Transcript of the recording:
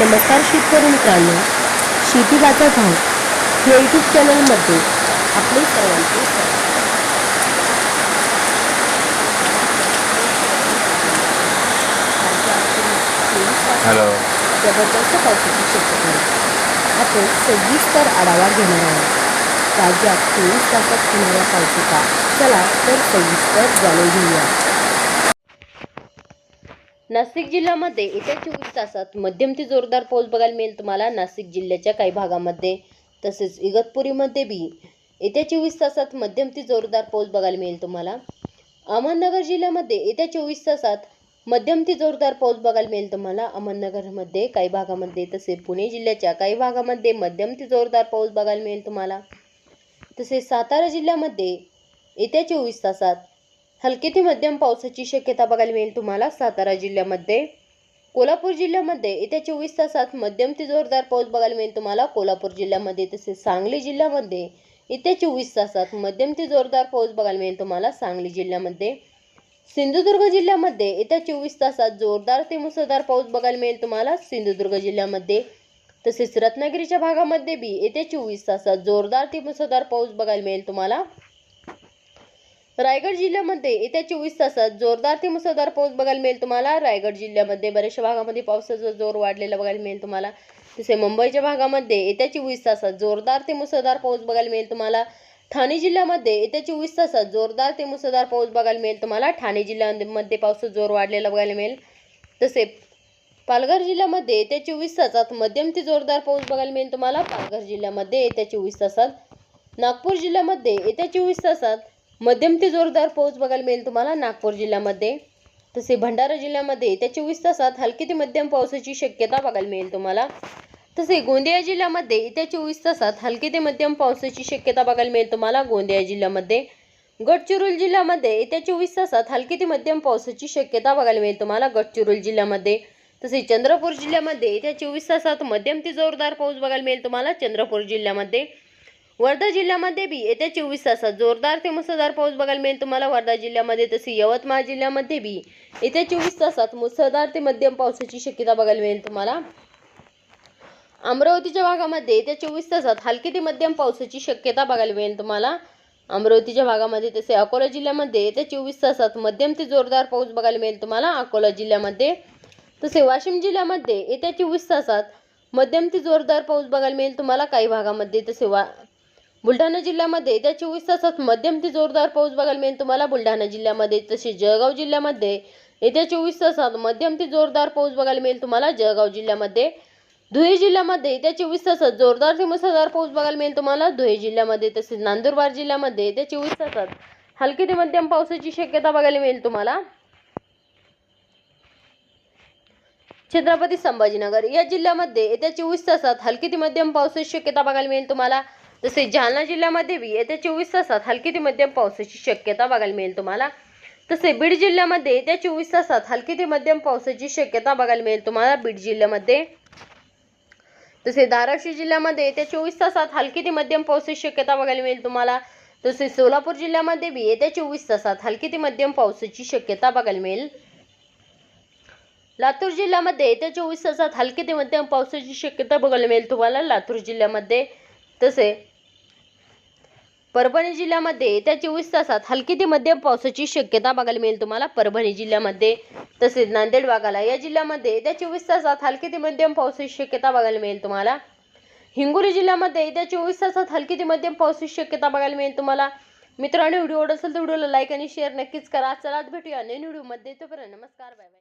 नमस्कार शेतकरी मित्रांनो शेती बाजार भाव या यूट्यूब चॅनलमध्ये आपले सर्वांचे. हॅलो जबरदस्त पावसाची शक्यता आहे. आपण सविस्तर आढावा घेणार आहोत राज्यात चोवीस तासात होणाऱ्या पावसाचा चला तर सविस्तर जाणून घेऊया नाशिक जिल्ह्यामध्ये येत्या चोवीस तासात मध्यम ते जोरदार पाऊस बघायला मिळेल तुम्हाला. नाशिक जिल्ह्याच्या काही भागामध्ये तसेच इगतपुरीमध्ये बी येत्या चोवीस तासात मध्यम ते जोरदार पाऊस बघायला मिळेल तुम्हाला. अहमदनगर जिल्ह्यामध्ये येत्या चोवीस तासात मध्यम ते जोरदार पाऊस बघायला मिळेल तुम्हाला. अहमदनगरमध्ये काही भागामध्ये तसे पुणे जिल्ह्याच्या काही भागामध्ये मध्यम ते जोरदार पाऊस बघायला मिळेल तुम्हाला. तसेच सातारा जिल्ह्यामध्ये येत्या चोवीस तासात हलके ते मध्यम पावसाची शक्यता बघायला मिळेल तुम्हाला सातारा जिल्ह्यामध्ये. कोल्हापूर जिल्ह्यामध्ये येत्या चोवीस तासात मध्यम ते जोरदार पाऊस बघायला मिळेल तुम्हाला. कोल्हापूर जिल्ह्यामध्ये तसेच सांगली जिल्ह्यामध्ये येत्या चोवीस तासात मध्यम ते जोरदार पाऊस बघायला मिळेल तुम्हाला सांगली जिल्ह्यामध्ये. सिंधुदुर्ग जिल्ह्यामध्ये येत्या चोवीस तासात जोरदार ते मुसळधार पाऊस बघायला मिळेल तुम्हाला. सिंधुदुर्ग जिल्ह्यामध्ये तसेच रत्नागिरीच्या भागामध्ये बी येत्या चोवीस तासात जोरदार ते मुसळधार पाऊस बघायला मिळेल तुम्हाला रायगड जिल्ह्यामध्ये येत्या चोवीस तासात जोरदार ते मुसळधार पाऊस बघायला मिळेल तुम्हाला. रायगड जिल्ह्यामध्ये बऱ्याचशा भागामध्ये पावसाचा जोर वाढलेला बघायला मिळेल तुम्हाला. तसे मुंबईच्या भागामध्ये येत्या चोवीस तासात जोरदार ते मुसळधार पाऊस बघायला मिळेल तुम्हाला. ठाणे जिल्ह्यामध्ये येत्या चोवीस तासात जोरदार ते मुसळधार पाऊस बघायला मिळेल तुम्हाला. ठाणे जिल्ह्यामध्ये पावसाचा जोर वाढलेला बघायला मिळेल. तसे पालघर जिल्ह्यामध्ये येत्या चोवीस तासात मध्यम ते जोरदार पाऊस बघायला मिळेल तुम्हाला. पालघर जिल्ह्यामध्ये येत्या चोवीस तासात नागपूर जिल्ह्यामध्ये येत्या चोवीस तासात मध्यम ते जोरदार पाऊस बघायला मिळेल तुम्हाला नागपूर जिल्ह्यामध्ये. तसे भंडारा जिल्ह्यामध्ये त्या चोवीस तासात हलकी ते मध्यम पावसाची शक्यता बघायला मिळेल तुम्हाला. तसे गोंदिया जिल्ह्यामध्ये येत्या चोवीस तासात हलके ते मध्यम पावसाची शक्यता बघायला मिळेल तुम्हाला गोंदिया जिल्ह्यामध्ये. गडचिरोली जिल्ह्यामध्ये येत्या चोवीस तासात हलकी ते मध्यम पावसाची शक्यता बघायला मिळेल तुम्हाला गडचिरोली जिल्ह्यामध्ये. तसेच चंद्रपूर जिल्ह्यामध्ये येत्या चोवीस तासात मध्यम ते जोरदार पाऊस बघायला मिळेल तुम्हाला चंद्रपूर जिल्ह्यामध्ये. वर्धा जिल्ह्यामध्ये बी येत्या चोवीस तासात जोरदार ते मुसळधार पाऊस बघायला मिळेल. तुम्हाला वर्धा जिल्ह्यामध्ये तसे यवतमाळ जिल्ह्यामध्ये बी येत्या चोवीस तासात मुसळधार ते मध्यम पावसाची शक्यता बघायला मिळेल तुम्हाला. अमरावतीच्या भागामध्ये येत्या चोवीस तासात हलकी ते मध्यम पावसाची शक्यता बघायला मिळेल तुम्हाला. अमरावतीच्या भागामध्ये तसे अकोला जिल्ह्यामध्ये येत्या चोवीस तासात मध्यम ते जोरदार पाऊस बघायला मिळेल तुम्हाला. अकोला जिल्ह्यामध्ये तसे वाशिम जिल्ह्यामध्ये येत्या चोवीस तासात मध्यम ते जोरदार पाऊस बघायला मिळेल तुम्हाला. काही भागामध्ये तसे वा बुलढाणा जिल्ह्यामध्ये येत्या चोवीस तासात मध्यम ते जोरदार पाऊस बघायला मिळेल तुम्हाला. बुलढाणा जिल्ह्यामध्ये तसेच जळगाव जिल्ह्यामध्ये येत्या चोवीस तासात मध्यम ते जोरदार पाऊस बघायला मिळेल तुम्हाला. जळगाव जिल्ह्यामध्ये धुळे जिल्ह्यामध्ये येत्या चोवीस तासात जोरदार ते मुसळधार पाऊस बघायला मिळेल तुम्हाला. धुळे जिल्ह्यामध्ये तसेच नांदुरबार जिल्ह्यामध्ये येत्या चोवीस तासात हलकी ते मध्यम पावसाची शक्यता बघायला मिळेल तुम्हाला. छत्रपती संभाजीनगर या जिल्ह्यामध्ये येत्या चोवीस तासात हलकी ते मध्यम पावसाची शक्यता बघायला मिळेल तुम्हाला. तसेच जालना जिल्ह्यामध्ये बी येत्या चोवीस तासात हलकी ते मध्यम पावसाची शक्यता बघायला मिळेल तुम्हाला. तसे बीड जिल्ह्यामध्ये येत्या चोवीस तासात हलकी ते मध्यम पावसाची शक्यता बघायला मिळेल तुम्हाला बीड जिल्ह्यामध्ये. तसे धाराशिव जिल्ह्यामध्ये येत्या चोवीस तासात हलकी ते मध्यम पावसाची शक्यता बघायला मिळेल तुम्हाला. तसे सोलापूर जिल्ह्यामध्ये बी येत्या चोवीस तासात हलकी ते मध्यम पावसाची शक्यता बघायला मिळेल. लातूर जिल्ह्यामध्ये येत्या चोवीस तासात हलकी ते मध्यम पावसाची शक्यता बघायला मिळेल तुम्हाला लातूर जिल्ह्यामध्ये. तसे परभणी जिल्ह्यामध्ये येत्या चोवीस तासात हलकी ते मध्यम पावसाची शक्यता बघायला मिळेल तुम्हाला. परभणी जिल्ह्यामध्ये तसेच नांदेड वाघाला या जिल्ह्यामध्ये येत्या चोवीस तासात हलकी ते मध्यम पावसाची शक्यता बघायला मिळेल तुम्हाला. हिंगोली जिल्ह्यामध्ये येत्या चोवीस तासात हलकी ते मध्यम पावसाची शक्यता बघायला मिळेल तुम्हाला. मित्रांनो व्हिडिओ आवडत असेल तर व्हिडिओला लाईक आणि शेअर नक्कीच करा. चला भेटूया नवीन व्हिडिओमध्ये. तोपर्यंत नमस्कार बाय बाय